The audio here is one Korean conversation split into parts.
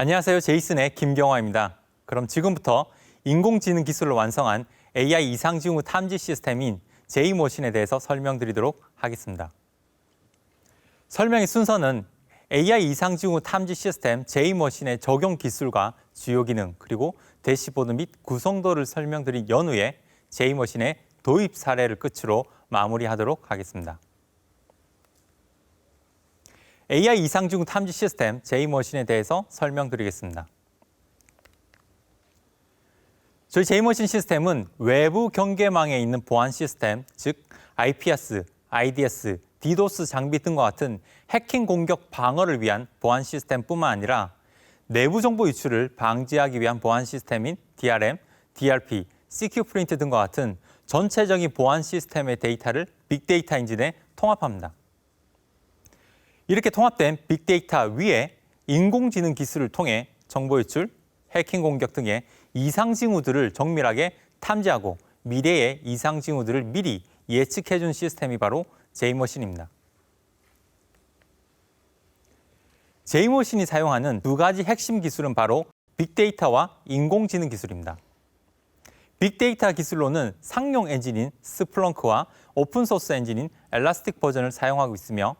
안녕하세요. 제이슨의 김경화입니다. 그럼 지금부터 인공지능 기술로 완성한 AI 이상징후 탐지 시스템인 제이모신에 대해서 설명드리도록 하겠습니다. 설명의 순서는 AI 이상징후 탐지 시스템 제이머신의 적용 기술과 주요 기능 그리고 대시보드 및 구성도를 설명드린 연후에 제이머신의 도입 사례를 끝으로 마무리하도록 하겠습니다. AI 이상징후 탐지 시스템 제이머신에 대해서 설명드리겠습니다. 저희 제이머신 시스템은 외부 경계망에 있는 보안 시스템, 즉 IPS, IDS, 디도스 장비 등과 같은 해킹 공격 방어를 위한 보안 시스템뿐만 아니라 내부 정보 유출을 방지하기 위한 보안 시스템인 DRM, DRP, CQ 프린트 등과 같은 전체적인 보안 시스템의 데이터를 빅데이터 엔진에 통합합니다. 이렇게 통합된 빅데이터 위에 인공지능 기술을 통해 정보 유출, 해킹 공격 등의 이상 징후들을 정밀하게 탐지하고 미래의 이상 징후들을 미리 예측해 준 시스템이 바로 제이머신입니다. 제이머신이 사용하는 두 가지 핵심 기술은 바로 빅데이터와 인공지능 기술입니다. 빅데이터 기술로는 상용 엔진인 스플렁크와 오픈소스 엔진인 엘라스틱 버전을 사용하고 있으며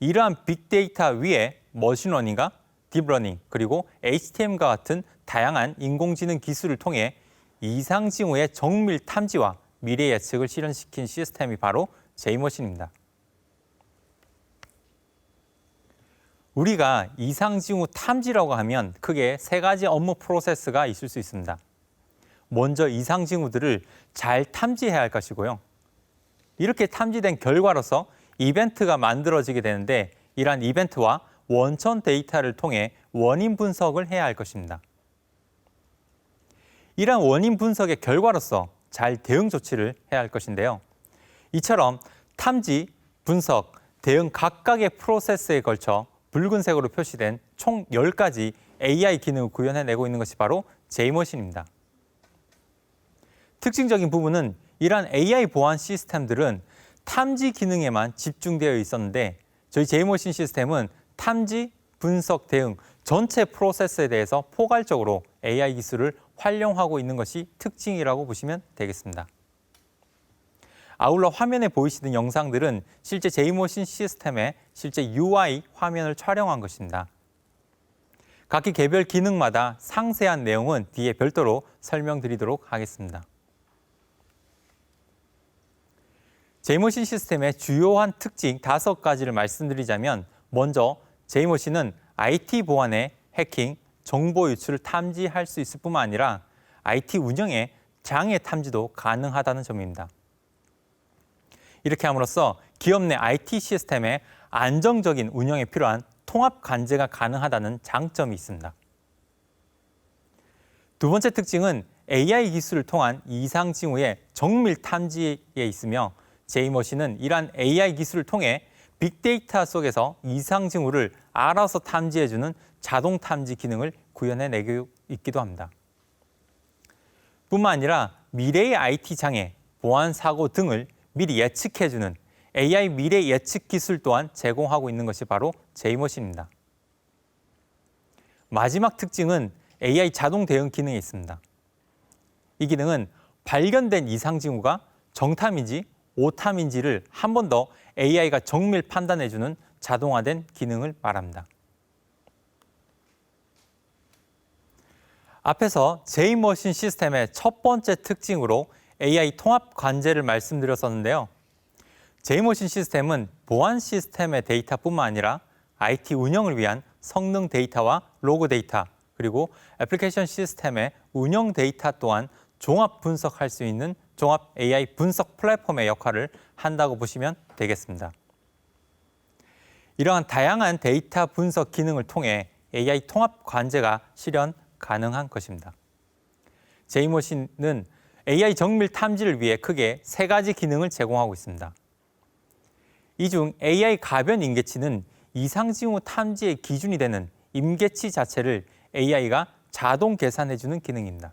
이러한 빅데이터 위에 머신러닝과 딥러닝 그리고 HTM과 같은 다양한 인공지능 기술을 통해 이상 징후의 정밀 탐지와 미래 예측을 실현시킨 시스템이 바로 제이머신입니다. 우리가 이상 징후 탐지라고 하면 크게 세 가지 업무 프로세스가 있을 수 있습니다. 먼저 이상 징후들을 잘 탐지해야 할 것이고요. 이렇게 탐지된 결과로서 이벤트가 만들어지게 되는데 이러한 이벤트와 원천 데이터를 통해 원인 분석을 해야 할 것입니다. 이러한 원인 분석의 결과로서 잘 대응 조치를 해야 할 것인데요. 이처럼 탐지, 분석, 대응 각각의 프로세스에 걸쳐 붉은색으로 표시된 총 10가지 AI 기능을 구현해내고 있는 것이 바로 제이머신입니다. 특징적인 부분은 이러한 AI 보안 시스템들은 탐지 기능에만 집중되어 있었는데 저희 제이머신 시스템은 탐지, 분석, 대응 전체 프로세스에 대해서 포괄적으로 AI 기술을 활용하고 있는 것이 특징이라고 보시면 되겠습니다. 아울러 화면에 보이시는 영상들은 실제 제이모신 시스템의 실제 UI 화면을 촬영한 것입니다. 각기 개별 기능마다 상세한 내용은 뒤에 별도로 설명드리도록 하겠습니다. 제이모신 시스템의 주요한 특징 다섯 가지를 말씀드리자면 먼저 제이모신은 IT 보안에 해킹, 정보 유출을 탐지할 수 있을 뿐만 아니라 IT 운영에 장애 탐지도 가능하다는 점입니다. 이렇게 함으로써 기업 내 IT 시스템의 안정적인 운영에 필요한 통합 관제가 가능하다는 장점이 있습니다. 두 번째 특징은 AI 기술을 통한 이상 징후의 정밀 탐지에 있으며 제이머신은 이러한 AI 기술을 통해 빅데이터 속에서 이상 징후를 알아서 탐지해주는 자동 탐지 기능을 구현해내고 있기도 합니다. 뿐만 아니라 미래의 IT 장애, 보안 사고 등을 미리 예측해주는 AI 미래 예측 기술 또한 제공하고 있는 것이 바로 제이머신입니다. 마지막 특징은 AI 자동 대응 기능이 있습니다. 이 기능은 발견된 이상 징후가 정탐인지 오탐인지를 한 번 더 AI가 정밀 판단해주는 자동화된 기능을 말합니다. 앞에서 제이머신 시스템의 첫 번째 특징으로 AI 통합 관제를 말씀드렸었는데요. 제이머신 시스템은 보안 시스템의 데이터뿐만 아니라 IT 운영을 위한 성능 데이터와 로그 데이터 그리고 애플리케이션 시스템의 운영 데이터 또한 종합 분석할 수 있는 종합 AI 분석 플랫폼의 역할을 한다고 보시면 되겠습니다. 이러한 다양한 데이터 분석 기능을 통해 AI 통합 관제가 실현 가능한 것입니다. 제이모신은 AI 정밀 탐지를 위해 크게 세 가지 기능을 제공하고 있습니다. 이 중 AI 가변 임계치는 이상 징후 탐지의 기준이 되는 임계치 자체를 AI가 자동 계산해주는 기능입니다.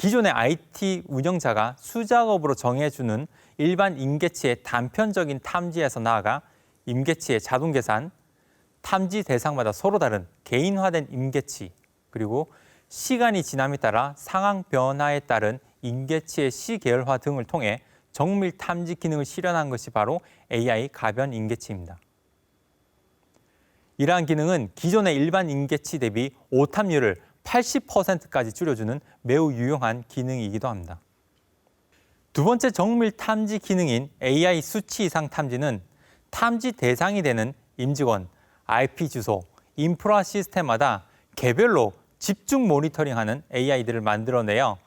기존의 IT 운영자가 수작업으로 정해주는 일반 임계치의 단편적인 탐지에서 나아가 임계치의 자동 계산, 탐지 대상마다 서로 다른 개인화된 임계치 그리고 시간이 지남에 따라 상황 변화에 따른 임계치의 시계열화 등을 통해 정밀 탐지 기능을 실현한 것이 바로 AI 가변 임계치입니다. 이러한 기능은 기존의 일반 임계치 대비 오탐률을 80%까지 줄여주는 매우 유용한 기능이기도 합니다. 두 번째 정밀 탐지 기능인 AI 수치 이상 탐지는 탐지 대상이 되는 임직원, IP 주소, 인프라 시스템마다 개별로 집중 모니터링하는 AI들을 만들어내어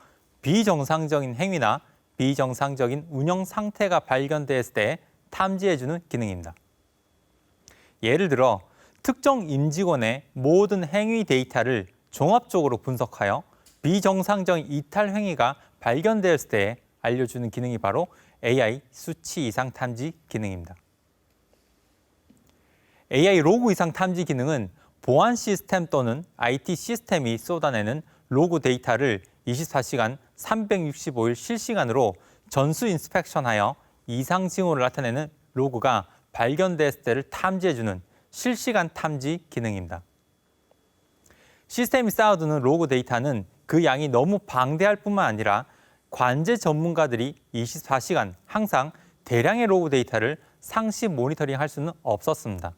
비정상적인 행위나 비정상적인 운영 상태가 발견됐을 때 탐지해주는 기능입니다. 예를 들어 특정 임직원의 모든 행위 데이터를 종합적으로 분석하여 비정상적인 이탈 행위가 발견되었을 때 알려주는 기능이 바로 AI 수치 이상 탐지 기능입니다. AI 로그 이상 탐지 기능은 보안 시스템 또는 IT 시스템이 쏟아내는 로그 데이터를 24시간 365일 실시간으로 전수 인스펙션하여 이상 징후를 나타내는 로그가 발견됐을 때를 탐지해주는 실시간 탐지 기능입니다. 시스템이 쌓아두는 로그 데이터는 그 양이 너무 방대할 뿐만 아니라 관제 전문가들이 24시간 항상 대량의 로그 데이터를 상시 모니터링 할 수는 없었습니다.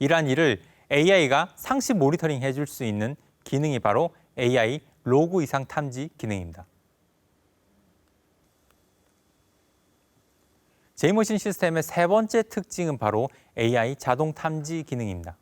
이러한 일을 AI가 상시 모니터링 해줄 수 있는 기능이 바로 AI 로그 이상 탐지 기능입니다. 제이머신 시스템의 세 번째 특징은 바로 AI 자동 탐지 기능입니다.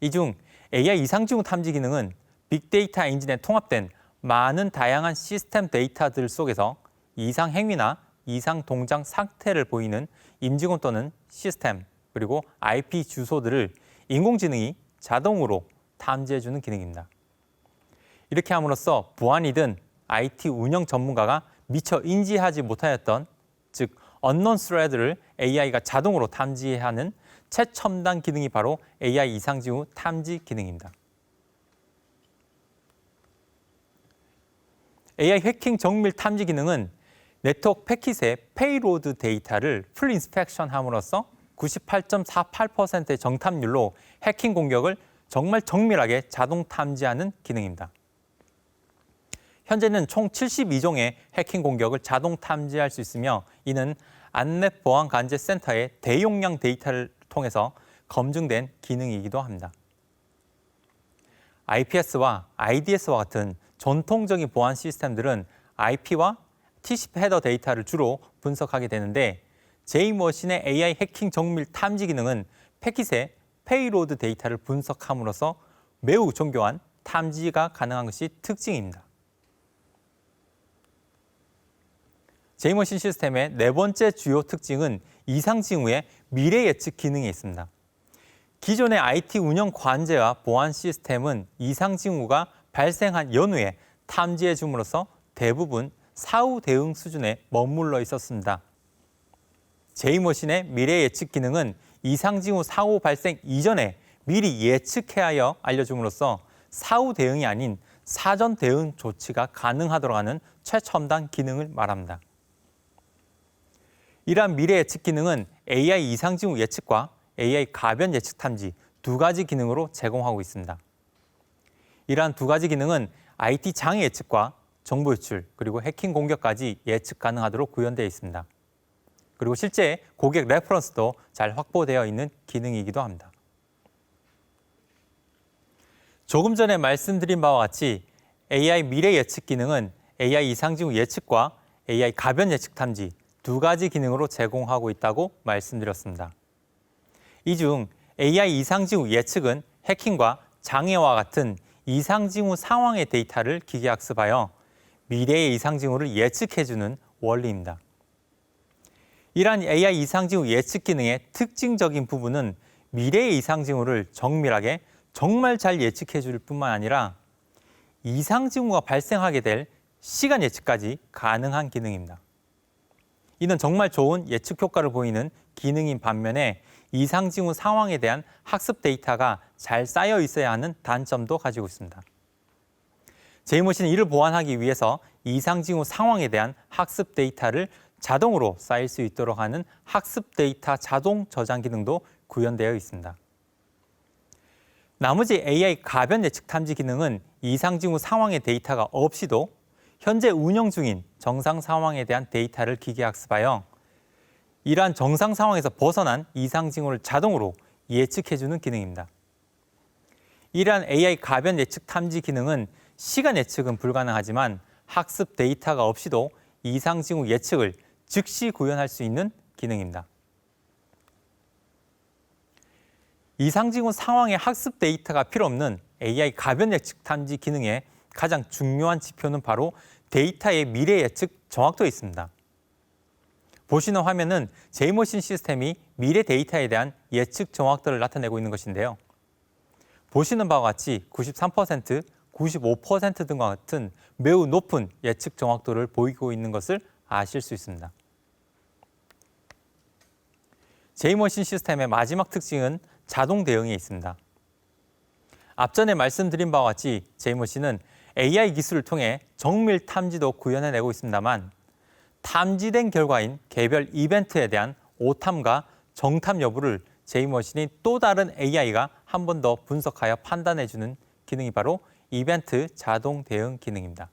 이 중 AI 이상 징후 탐지 기능은 빅데이터 엔진에 통합된 많은 다양한 시스템 데이터들 속에서 이상 행위나 이상 동작 상태를 보이는 임직원 또는 시스템 그리고 IP 주소들을 인공지능이 자동으로 탐지해주는 기능입니다. 이렇게 함으로써 보안이든 IT 운영 전문가가 미처 인지하지 못하였던 즉 언론 스레드를 AI가 자동으로 탐지하는 최첨단 기능이 바로 AI 이상 징후 탐지 기능입니다. AI 해킹 정밀 탐지 기능은 네트워크 패킷의 페이로드 데이터를 풀 인스펙션 함으로써 98.48%의 정탐률로 해킹 공격을 정말 정밀하게 자동 탐지하는 기능입니다. 현재는 총 72종의 해킹 공격을 자동 탐지할 수 있으며 이는 안넷 보안 관제 센터의 대용량 데이터를 통해서 검증된 기능이기도 합니다. IPS와 IDS와 같은 전통적인 보안 시스템들은 IP와 TCP 헤더 데이터를 주로 분석하게 되는데 제이머신의 AI 해킹 정밀 탐지 기능은 패킷의 페이로드 데이터를 분석함으로써 매우 정교한 탐지가 가능한 것이 특징입니다. 제이머신 시스템의 네 번째 주요 특징은 이상 징후의 미래 예측 기능이 있습니다. 기존의 IT 운영 관제와 보안 시스템은 이상 징후가 발생한 연후에 탐지해 줌으로써 대부분 사후 대응 수준에 머물러 있었습니다. 제이머신의 미래 예측 기능은 이상 징후 사고 발생 이전에 미리 예측해야 하여 알려줌으로써 사후 대응이 아닌 사전 대응 조치가 가능하도록 하는 최첨단 기능을 말합니다. 이러한 미래 예측 기능은 AI 이상 징후 예측과 AI 가변 예측 탐지 두 가지 기능으로 제공하고 있습니다. 이러한 두 가지 기능은 IT 장애 예측과 정보 유출 그리고 해킹 공격까지 예측 가능하도록 구현되어 있습니다. 그리고 실제 고객 레퍼런스도 잘 확보되어 있는 기능이기도 합니다. 조금 전에 말씀드린 바와 같이 AI 미래 예측 기능은 AI 이상 징후 예측과 AI 가변 예측 탐지 두 가지 기능으로 제공하고 있다고 말씀드렸습니다. 이 중 AI 이상 징후 예측은 해킹과 장애와 같은 이상 징후 상황의 데이터를 기계학습하여 미래의 이상 징후를 예측해주는 원리입니다. 이러한 AI 이상 징후 예측 기능의 특징적인 부분은 미래의 이상 징후를 정밀하게 정말 잘 예측해 줄 뿐만 아니라 이상 징후가 발생하게 될 시간 예측까지 가능한 기능입니다. 이는 정말 좋은 예측 효과를 보이는 기능인 반면에 이상 징후 상황에 대한 학습 데이터가 잘 쌓여 있어야 하는 단점도 가지고 있습니다. 제이모 씨는 이를 보완하기 위해서 이상 징후 상황에 대한 학습 데이터를 자동으로 쌓일 수 있도록 하는 학습 데이터 자동 저장 기능도 구현되어 있습니다. 나머지 AI 가변 예측 탐지 기능은 이상 징후 상황의 데이터가 없이도 현재 운영 중인 정상 상황에 대한 데이터를 기계 학습하여 이러한 정상 상황에서 벗어난 이상 징후를 자동으로 예측해주는 기능입니다. 이러한 AI 가변 예측 탐지 기능은 시간 예측은 불가능하지만 학습 데이터가 없이도 이상 징후 예측을 즉시 구현할 수 있는 기능입니다. 이상 징후 상황의 학습 데이터가 필요 없는 AI 가변 예측 탐지 기능의 가장 중요한 지표는 바로 데이터의 미래 예측 정확도에 있습니다. 보시는 화면은 제이머신 시스템이 미래 데이터에 대한 예측 정확도를 나타내고 있는 것인데요. 보시는 바와 같이 93%, 95% 등과 같은 매우 높은 예측 정확도를 보이고 있는 것을 아실 수 있습니다. 제이머신 시스템의 마지막 특징은 자동 대응에 있습니다. 앞전에 말씀드린 바와 같이 제이머신은 AI 기술을 통해 정밀 탐지도 구현해내고 있습니다만 탐지된 결과인 개별 이벤트에 대한 오탐과 정탐 여부를 제이머신이 또 다른 AI가 한 번 더 분석하여 판단해주는 기능이 바로 이벤트 자동 대응 기능입니다.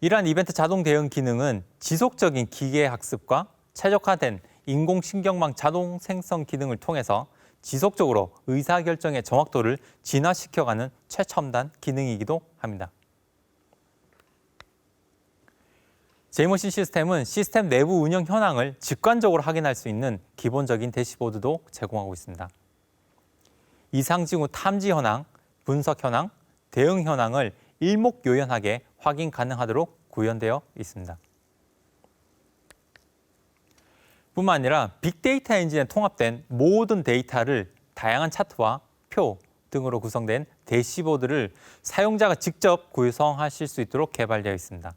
이러한 이벤트 자동 대응 기능은 지속적인 기계 학습과 최적화된 인공신경망 자동 생성 기능을 통해서 지속적으로 의사결정의 정확도를 진화시켜가는 최첨단 기능이기도 합니다. 제이머신 시스템은 시스템 내부 운영 현황을 직관적으로 확인할 수 있는 기본적인 대시보드도 제공하고 있습니다. 이상 징후 탐지 현황, 분석 현황, 대응 현황을 일목요연하게 확인 가능하도록 구현되어 있습니다. 뿐만 아니라 빅데이터 엔진에 통합된 모든 데이터를 다양한 차트와 표 등으로 구성된 대시보드를 사용자가 직접 구성하실 수 있도록 개발되어 있습니다.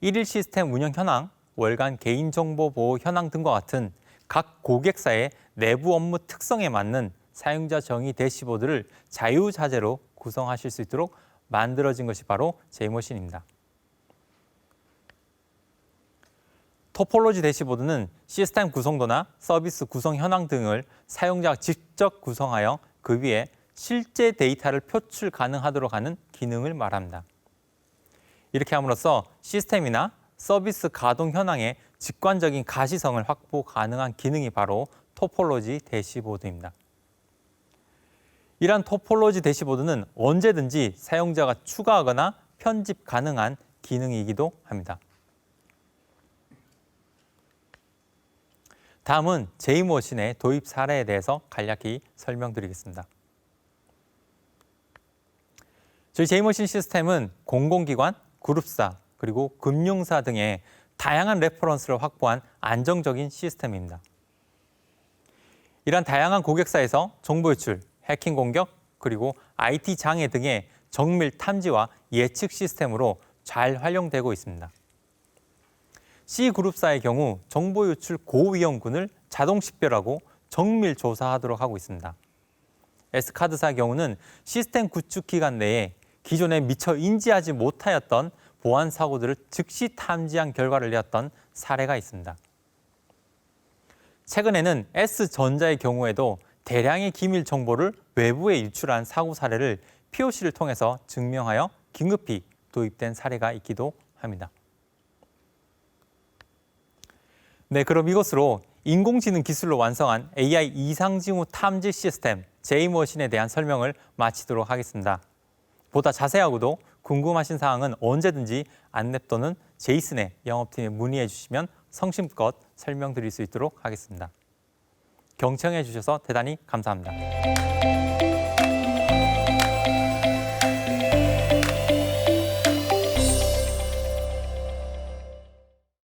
일일 시스템 운영 현황, 월간 개인정보 보호 현황 등과 같은 각 고객사의 내부 업무 특성에 맞는 사용자 정의 대시보드를 자유자재로 구성하실 수 있도록 만들어진 것이 바로 제이머신입니다. 토폴로지 대시보드는 시스템 구성도나 서비스 구성 현황 등을 사용자가 직접 구성하여 그 위에 실제 데이터를 표출 가능하도록 하는 기능을 말합니다. 이렇게 함으로써 시스템이나 서비스 가동 현황의 직관적인 가시성을 확보 가능한 기능이 바로 토폴로지 대시보드입니다. 이러한 토폴로지 대시보드는 언제든지 사용자가 추가하거나 편집 가능한 기능이기도 합니다. 다음은 제이머신의 도입 사례에 대해서 간략히 설명드리겠습니다. 저희 제이머신 시스템은 공공기관, 그룹사, 그리고 금융사 등의 다양한 레퍼런스를 확보한 안정적인 시스템입니다. 이러한 다양한 고객사에서 정보 유출, 해킹 공격, 그리고 IT 장애 등의 정밀 탐지와 예측 시스템으로 잘 활용되고 있습니다. C그룹사의 경우 정보 유출 고위험군을 자동 식별하고 정밀 조사하도록 하고 있습니다. S카드사의 경우는 시스템 구축 기간 내에 기존에 미처 인지하지 못하였던 보안 사고들을 즉시 탐지한 결과를 내었던 사례가 있습니다. 최근에는 S전자의 경우에도 대량의 기밀 정보를 외부에 유출한 사고 사례를 POC를 통해서 증명하여 긴급히 도입된 사례가 있기도 합니다. 네, 그럼 이것으로 인공지능 기술로 완성한 AI 이상징후 탐지 시스템 제이머신에 대한 설명을 마치도록 하겠습니다. 보다 자세하고도 궁금하신 사항은 언제든지 안랩 또는 제이슨의 영업팀에 문의해 주시면 성심껏 설명드릴 수 있도록 하겠습니다. 경청해 주셔서 대단히 감사합니다.